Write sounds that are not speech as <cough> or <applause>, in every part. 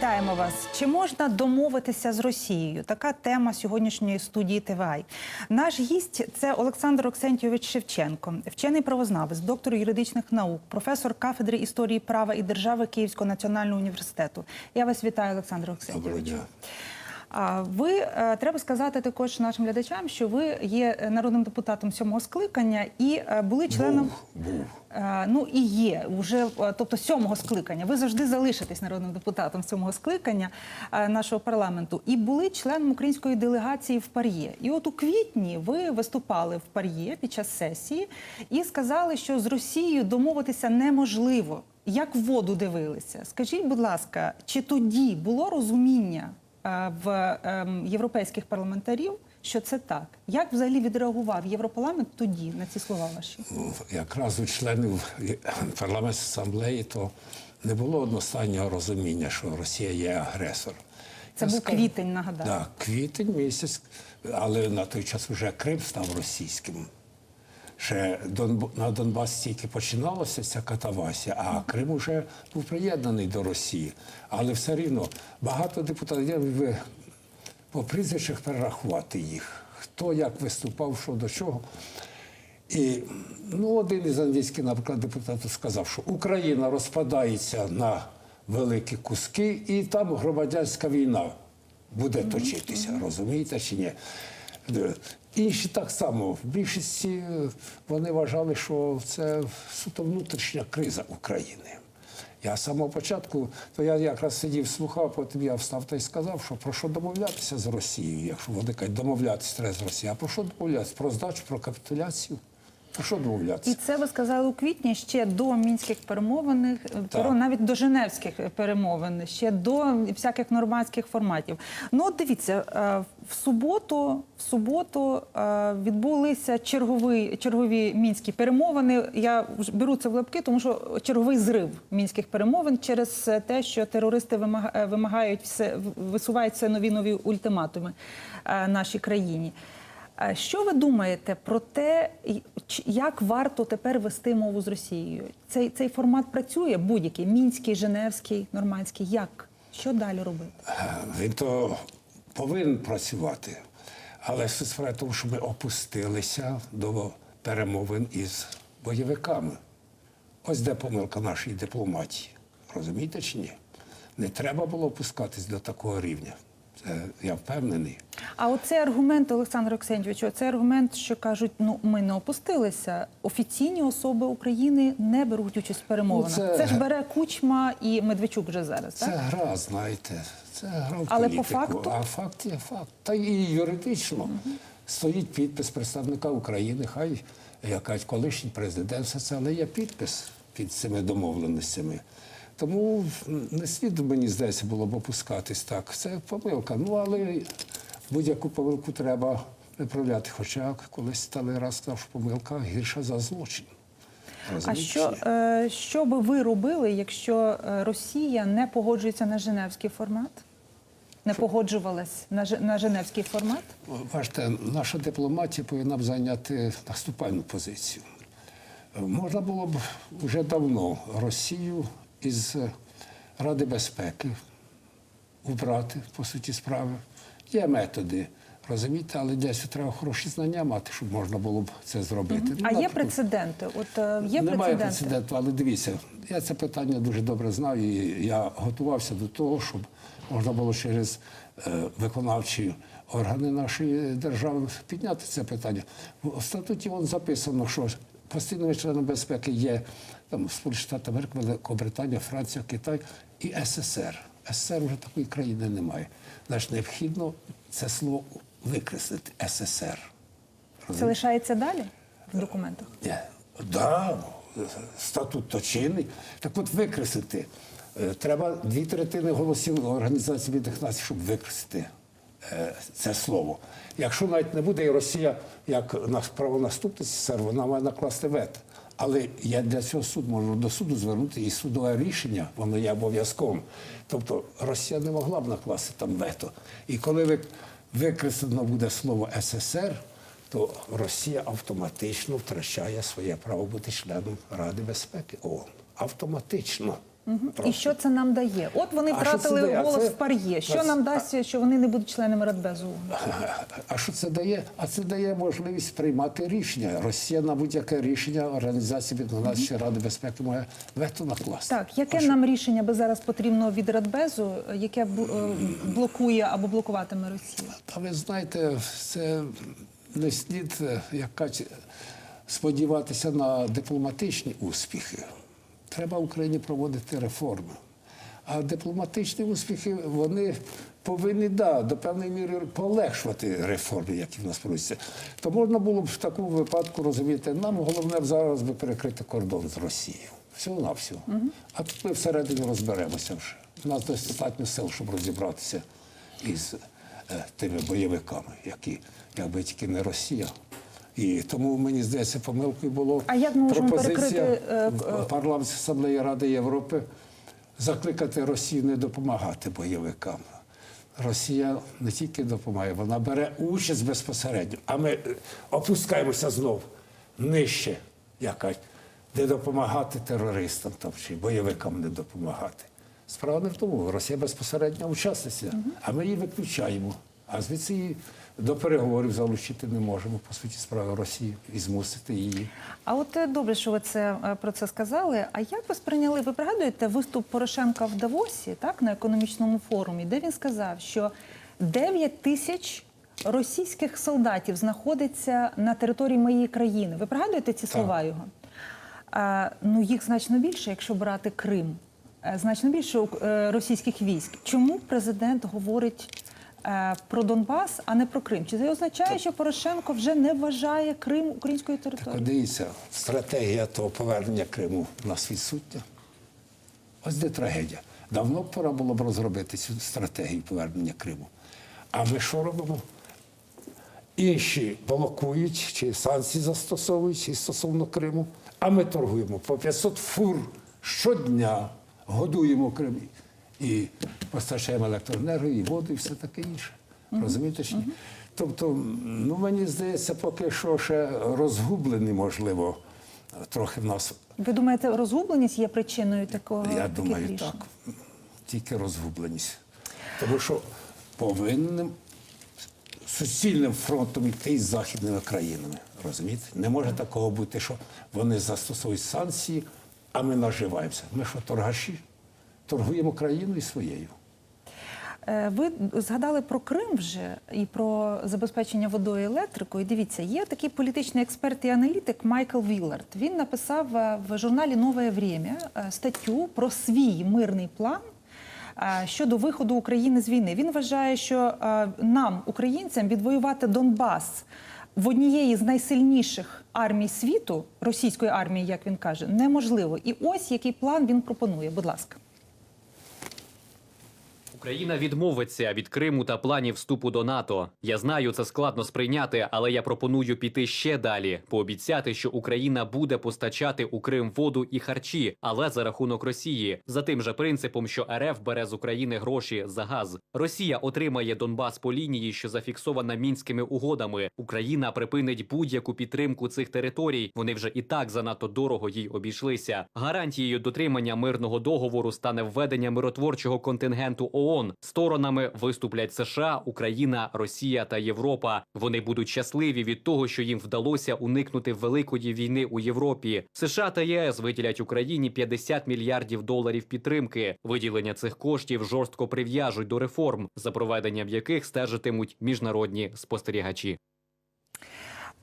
Вітаємо вас. Чи можна домовитися з Росією? Така тема сьогоднішньої студії ТВАЙ. Наш гість це Олександр Оксентійович Шевченко, вчений правознавець, доктор юридичних наук, професор кафедри історії права і держави Київського національного університету. Я вас вітаю, Олександр Оксентійович. Ви е, треба сказати також нашим глядачам, що ви є народним депутатом сьомого скликання і е, були членом Був, був. Е, Ну і є вже, е, тобто сьомого скликання. Ви завжди залишитесь народним депутатом сьомого скликання е, нашого парламенту і були членом української делегації в Пар'є. І от у квітні ви виступали в Пар'є під час сесії і сказали, що з Росією домовитися неможливо. Як в воду дивилися? Скажіть, будь ласка, чи тоді було розуміння е, в ем, європейських парламентарів, що це так? Як взагалі відреагував Європарламент тоді на ці слова ваші? Якраз у членів парламентської асамблеї то не було одностайнього розуміння, що Росія є агресор. Це був квітень, нагадаю. Так, квітень місяць, але на той час вже Крим став російським. Ще на Донбасі тільки починалася ця катавасія, а Крим вже був приєднаний до Росії. Але все рівно багато депутатів, я по прізвищах перерахувати їх, хто як виступав, що до чого. І ну, один із англійських, наприклад, депутатів сказав, що Україна розпадається на великі куски, і там громадянська війна буде точитися, розумієте чи ні? Інші так само, в більшості е, вони вважали, що це суто внутрішня криза України. Я з самого початку, то я якраз сидів, слухав, потім я встав та й сказав, що про що домовлятися з Росією, якщо вони кажуть, домовлятися треба з Росією. А про що домовлятися? Про здачу, про капітуляцію? Про що домовлятися? І це ви сказали у квітні ще до мінських перемовин, навіть до Женевських перемовин, ще до всяких нормандських форматів. Ну от дивіться, е, в суботу, в суботу е, відбулися чергові, чергові мінські перемовини. Я беру це в лапки, тому що черговий зрив мінських перемовин через те, що терористи вимага- е, вимагають все висувають все нові нові ультиматуми е, нашій країні. Що ви думаєте про те, як варто тепер вести мову з Росією? Цей, цей формат працює будь-який мінський, женевський, нормандський. Як? Що далі робити? Він то повинен працювати. Але справа в тому, що ми опустилися до перемовин із бойовиками. Ось де помилка нашої дипломатії. Розумієте чи ні? Не треба було опускатись до такого рівня. Це я впевнений. А оцей аргумент, Олександр Оксентьович, оцей аргумент, що кажуть, ну ми не опустилися. Офіційні особи України не беруть участь в перемовинах. Ну, це- це... ж бере Кучма і Медведчук вже зараз. Це Так? гра, знаєте, це гра в Але по факту? А факт є факт. Та і юридично стоїть підпис представника України, хай якась колишній президент, все це, але є підпис під цими домовленостями. Тому не слід, мені здається, було б опускатись так. Це помилка. Ну, але будь-яку помилку треба виправляти. Хоча колись стали раз що помилка гірша за злочин. А що, е, що би ви робили, якщо е, Росія не погоджується на Женевський формат? Не погоджувалась на, на Женевський формат? Бачите, наша дипломатія повинна б зайняти наступальну позицію. Е, Можна було б вже давно Росію із е, Ради безпеки убрати, по суті справи. Є методи, розумієте, але десь треба хороші знання мати, щоб можна було б це зробити. Ну, А є прецеденти? От е, є немає прецеденти. прецеденту, але дивіться, я це питання дуже добре знаю. І я готувався до того, щоб можна було через е, виконавчі органи нашої держави підняти це питання. В статуті вон записано, що постійними членами безпеки є там Сполучені Штати Америки, Великобританія, Франція, Китай і СССР. СССР вже такої країни немає. Значить, необхідно це слово викреслити СССР. Це лишається далі в документах? Ні, да, статут то чинний. Так от викреслити. Е, Треба дві третини голосів Організації Націй, щоб викреслити це слово. Якщо навіть не буде і Росія як наш правонаступниця, СССР, вона має накласти вето. Але я для цього суд можу до суду звернути, і судове рішення, воно є обов'язковим. Тобто Росія не могла б накласти там вето. І коли ви викреслено буде слово СССР, то Росія автоматично втрачає своє право бути членом Ради безпеки ООН. Автоматично. І що це нам дає? От вони А втратили це голос це- в пар'є. Що а нам дасть, що вони не будуть членами Радбезу? <laughs> А що це дає? А це дає можливість приймати рішення. Росія на будь-яке рішення Організації Об'єднаної Ради безпеки має вето накласти. Так, яке нам рішення би зараз потрібно від Радбезу, яке е, блокує або блокуватиме Росія? Та ви знаєте, це не слід е, як кажуть, сподіватися на дипломатичні успіхи. Треба Україні проводити реформи. А дипломатичні успіхи вони повинні да, до певної міри полегшувати реформи, які в нас проводяться. То можна було б в такому випадку розуміти, нам головне зараз би перекрити кордон з Росією. Всього на всього. А тут ми всередині розберемося вже. У нас достатньо сил, щоб розібратися із е, тими бойовиками, які якби тільки не Росія. І тому мені здається, помилкою було А як ми пропозиція перекрити, е, в парламентській асамблеї Ради Європи закликати Росію не допомагати бойовикам. Росія не тільки допомагає, вона бере участь безпосередньо. А ми е, опускаємося знов нижче, яка не допомагати терористам там, чи бойовикам не допомагати. Справа не в тому, Росія безпосередня учасниця, а ми її виключаємо. А звідси її до переговорів залучити не можемо, по суті, справи Росії і змусити її. А от е, добре, що ви це е, про це сказали. А як ви сприйняли? Ви пригадуєте виступ Порошенка в Давосі, так на економічному форумі, де він сказав, що 9 тисяч російських солдатів знаходиться на території моєї країни. Ви пригадуєте ці слова його? А, ну їх значно більше, якщо брати Крим. Е, Значно більше російських військ. Чому президент говорить про Донбас, а не про Крим? Чи це означає, що Порошенко вже не вважає Крим українською територією? Подивіться, стратегія того повернення Криму в нас відсутня. Ось де трагедія. Давно пора було б розробити цю стратегію повернення Криму. А ми що робимо? Інші блокують чи санкції застосовують і стосовно Криму, а ми торгуємо по 500 фур щодня, годуємо Крим і постачаємо електроенергію, і воду, і все таке інше. Розумієте? чи? Тобто, ну мені здається, поки що ще розгублені, можливо, трохи в нас Ви думаєте, розгубленість є причиною такого? я таких думаю, рішень? так. Тільки розгубленість. Тому що повинним суцільним фронтом йти із західними країнами. Розумієте? Не може такого бути, що вони застосують санкції, а ми наживаємося. Ми що, торгаші? Торгуємо країною своєю. Е, Ви згадали про Крим вже і про забезпечення водою і електрикою. Дивіться, є такий політичний експерт і аналітик Майкл Віллард. Він написав е, в журналі Нове Время е, статтю про свій мирний план. Щодо виходу України з війни, він вважає, що нам, українцям, відвоювати Донбас в однієї з найсильніших армій світу, російської армії, як він каже, неможливо. І ось який план він пропонує. Будь ласка. Україна відмовиться від Криму та планів вступу до НАТО. Я знаю, це складно сприйняти, але я пропоную піти ще далі. Пообіцяти, що Україна буде постачати у Крим воду і харчі, але за рахунок Росії, за тим же принципом, що РФ бере з України гроші за газ. Росія отримає Донбас по лінії, що зафіксована мінськими угодами. Україна припинить будь-яку підтримку цих територій. Вони вже і так занадто дорого їй обійшлися. Гарантією дотримання мирного договору стане введення миротворчого контингенту ООН. Сторонами виступлять США, Україна, Росія та Європа. Вони будуть щасливі від того, що їм вдалося уникнути великої війни у Європі. США та ЄС виділять Україні 50 мільярдів доларів підтримки. Виділення цих коштів жорстко прив'яжуть до реформ, за проведенням яких стежитимуть міжнародні спостерігачі.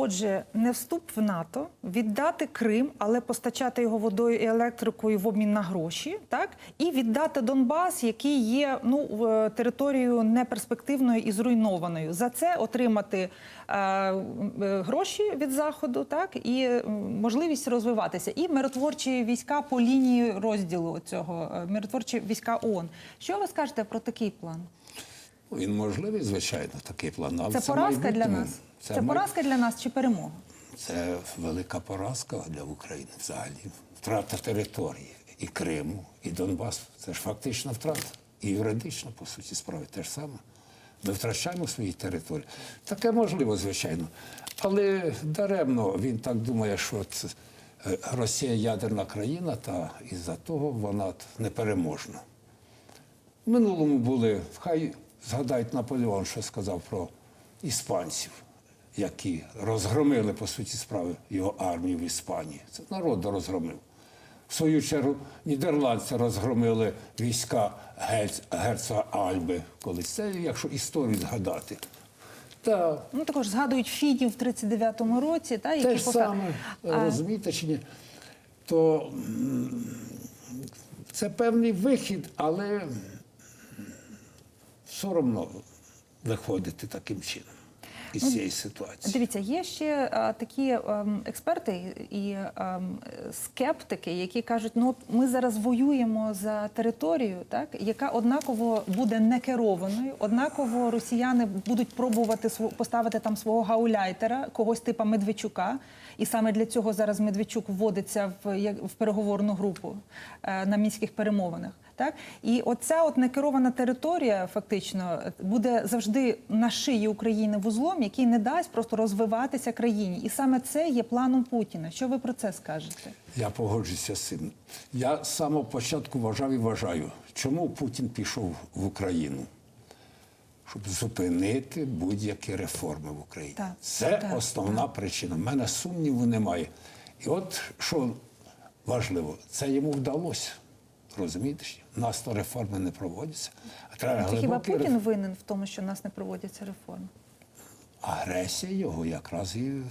Отже, не вступ в НАТО, віддати Крим, але постачати його водою і електрикою в обмін на гроші, так і віддати Донбас, який є ну е, територією неперспективною і зруйнованою. За це отримати е, е, гроші від заходу, так і е, можливість розвиватися, і миротворчі війська по лінії розділу цього миротворчі війська ООН. Що ви скажете про такий план? Він можливий, звичайно, такий план. Але Це, поразка для нас. Це, май- поразка для нас чи перемога? Це велика поразка для України взагалі. Втрата території і Криму, і Донбасу. Це ж фактична втрата. І юридична, по суті, справи те ж саме. Ми втрачаємо свої території. Таке можливо, звичайно. Але даремно він так думає, що це Росія ядерна країна, та із-за того вона непереможна. В минулому були, хай згадають Наполеон, що сказав про іспанців, які розгромили, по суті справи, його армію в Іспанії. Це народ розгромив. В свою чергу нідерландці розгромили війська герц- герцога Альби колись. Це якщо історію згадати. Та Ну також згадують фідів в 39-му році, та які те ж пока- саме, А, розумієте чи ні? То це певний вихід, але соромно виходити таким чином із Ну, цієї ситуації. Дивіться, є ще а, такі ем, експерти і ем, скептики, які кажуть, ну ми зараз воюємо за територію, так яка однаково буде некерованою, однаково росіяни будуть пробувати поставити там свого гауляйтера, когось типа Медведчука. І саме для цього зараз Медведчук вводиться в, в переговорну групу е, на мінських перемовинах. Так і оця от некерована територія, фактично, буде завжди на шиї України вузлом, який не дасть просто розвиватися країні. І саме це є планом Путіна. Що ви про це скажете? Я погоджуюся з цим. Я з самого початку вважав і вважаю, чому Путін пішов в Україну? Щоб зупинити будь-які реформи в Україні. Так, Це так, основна причина. У мене сумніву немає. І от що важливо, це йому вдалося. Розумієте? У нас то реформи не проводяться. А треба хіба Путін винен в тому, що в нас не проводяться реформи? Агресія його якраз і не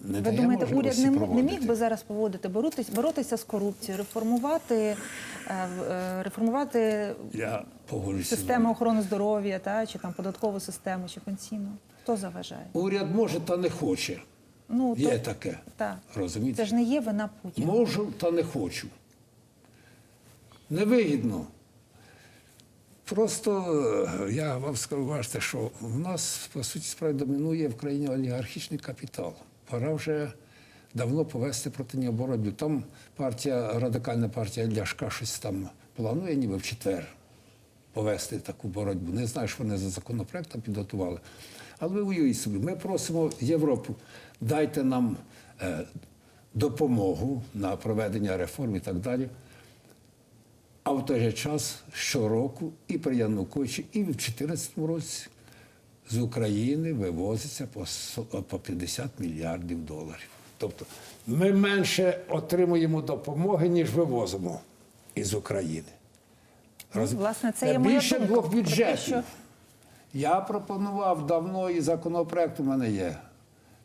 Ви дає думаєте, уряд не, не міг би зараз поводити, боротись, боротися з корупцією, реформувати, е, е, реформувати Я погоджуюся. систему охорони здоров'я, та чи там податкову систему, чи пенсійну? Хто заважає? Уряд може та не хоче. Ну Є то- таке. Так. Розумієте? Це ж не є вина Путіна. Можу та не хочу. Невигідно. Просто е, я вам скажу, бачите, що в нас, по суті, справді домінує в країні олігархічний капітал. Пора вже давно повести проти нього боротьбу. Там партія, радикальна партія Ляшка щось там планує, ніби в четвер повести таку боротьбу. Не знаю, що вони за законопроектом підготували. Але ви уявіть собі, ми просимо Європу, дайте нам е, допомогу на проведення реформ і так далі. А в той же час щороку і при Януковичі, і в 2014 році з України вивозиться по 50 мільярдів доларів. Тобто ми менше отримуємо допомоги, ніж вивозимо із України. Роз- Ну, власне, це є моя більше думка двох бюджетів. що- Я пропонував давно і законопроект у мене є.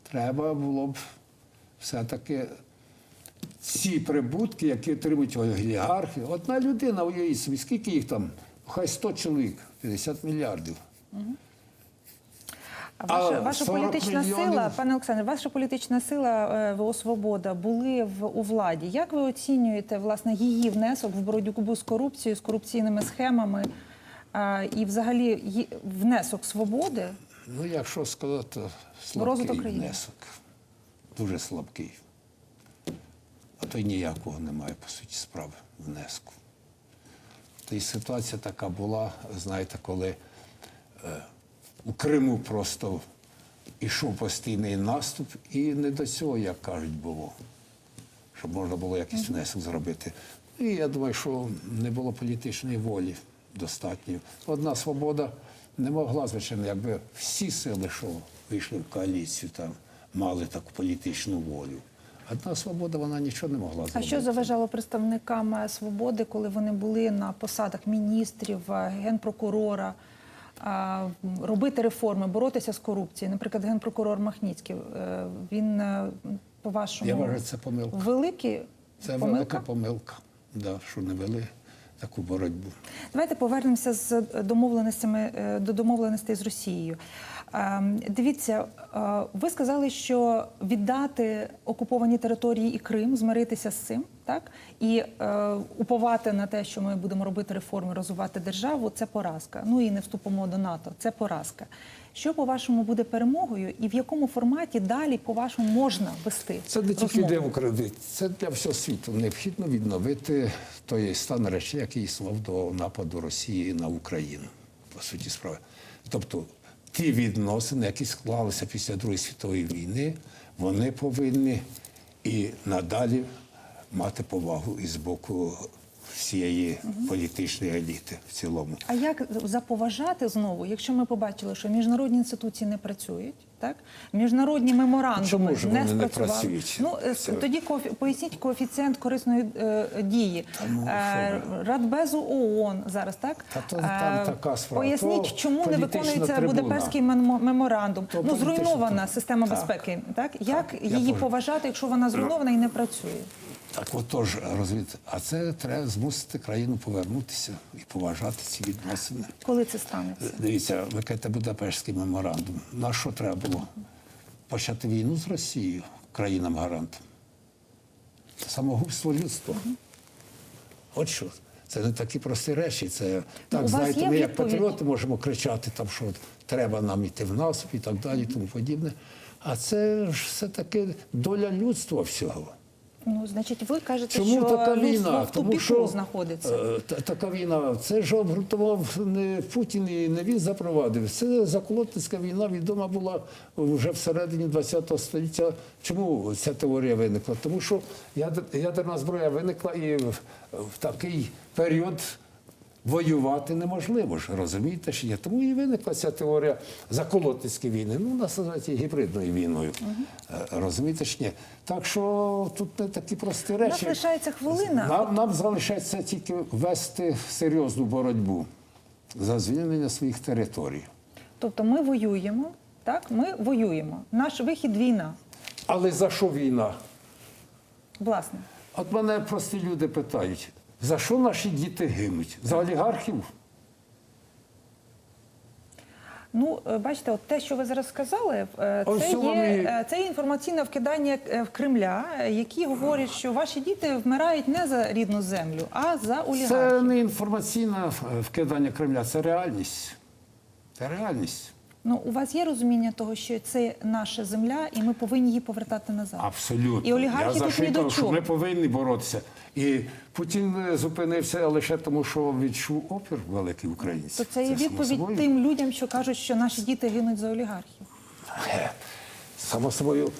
Треба було б все-таки ці прибутки, які отримують олігархи. Одна людина, уявіть собі, скільки їх там? Хай 100 чоловік, 50 мільярдів. А ваша, А ваша політична мільйонів- сила, пане Олександре, ваша політична сила е, ВО Свобода були в у владі. Як ви оцінюєте власне її внесок в боротьбу з корупцією, з корупційними схемами а, і взагалі її внесок свободи? Ну, якщо сказати, слабкий внесок. Дуже слабкий. А то й ніякого немає, по суті, справи внеску. Та й ситуація така була, знаєте, коли е, у Криму просто йшов постійний наступ, і не до цього, як кажуть, було. Щоб можна було якийсь внесок зробити. І я думаю, що не було політичної волі достатньо. Одна свобода не могла, звичайно, якби всі сили, що вийшли в коаліцію, там мали таку політичну волю. Одна свобода, вона нічого не могла А що заважало представникам е, свободи, коли вони були на посадах міністрів, е, генпрокурора? Робити реформи, боротися з корупцією. Наприклад, генпрокурор Махніцький, е, він е, по вашому Я вважаю, це помилка. великий Це велика помилка, да, що не вели таку боротьбу. Давайте повернемося з домовленостями е, до домовленостей з Росією. Ем, Дивіться, е, ви сказали, що віддати окуповані території і Крим, змиритися з цим, так і е, уповати на те, що ми будемо робити реформи, розвивати державу, це поразка. Ну і не вступимо до НАТО. Це поразка. Що по вашому буде перемогою, і в якому форматі далі по вашому можна вести Це не тільки розмову? для України, це для всього світу. Необхідно відновити той стан речей, який існував до нападу Росії на Україну, по суті справи. Тобто ті відносини, які склалися після Другої світової війни, вони повинні і надалі мати повагу і з боку всієї політичної еліти в цілому. А як заповажати знову, якщо ми побачили, що міжнародні інституції не працюють, так міжнародні меморандуми Чому ж не вони не спрацювали? працюють? Ну е, Це- тоді коефі- поясніть коефіцієнт корисної е, дії. ну, Е, Радбезу ООН зараз так Та то там Е, така справа. Поясніть, То чому не виконується трибуна. Будапештський мемо- меморандум. То ну зруйнована система Так. безпеки. Так як я її поважати, якщо вона зруйнована і не працює? Так отож, розумієте, а це треба змусити країну повернутися і поважати ці відносини. Коли це станеться? Дивіться, ви кажете Будапештський меморандум. На що треба було? Почати війну з Росією, країнам гарантам. Це самогубство людства. От що. Це не такі прості речі. Це так, Ну, знаєте, ми як патріоти можемо кричати, там, що треба нам іти в наступ і так далі, і тому подібне. А це ж все-таки доля людства всього. Ну, значить, ви кажете, Чому що така війна? в тупіку знаходиться. е, та- така війна. Це ж обґрунтував не Путін і не він запровадив. Це заколотницька війна відома була вже всередині ХХ століття. Чому ця теорія виникла? Тому що ядер- ядерна зброя виникла і в, в такий період. Воювати неможливо ж, розумієте чи ні? Тому і виникла ця теорія заколотницької війни. Ну, нас називають її гібридною війною. Е, Розумієте чи ні? Так що тут не такі прості речі. лишається хвилина. Нам, нам залишається тільки вести серйозну боротьбу за звільнення своїх територій. Тобто ми воюємо, так? Ми воюємо. Наш вихід війна. Але за що війна? Власне. От мене прості люди питають, за що наші діти гинуть? За олігархів? Ну, е, бачите, от те, що ви зараз сказали, е, це є, е, це є інформаційне вкидання в Кремля, які говорять, що ваші діти вмирають не за рідну землю, а за Це не інформаційне вкидання Кремля, це реальність. Це реальність. Ну, у вас є розуміння того, що це наша земля, і ми повинні її повертати назад. Абсолютно. І олігархи Я тут ні до чого. ми повинні боротися. І Путін е, зупинився лише тому, що відчув опір великий українців. То це є відповідь тим людям, що кажуть, що наші діти гинуть за олігархів. Е, Само собою,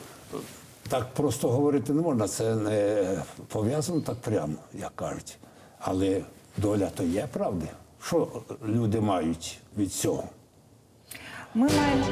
так просто говорити не можна. Це не пов'язано так прямо, як кажуть. Але доля то є правди. Що люди мають від цього? Ми маємо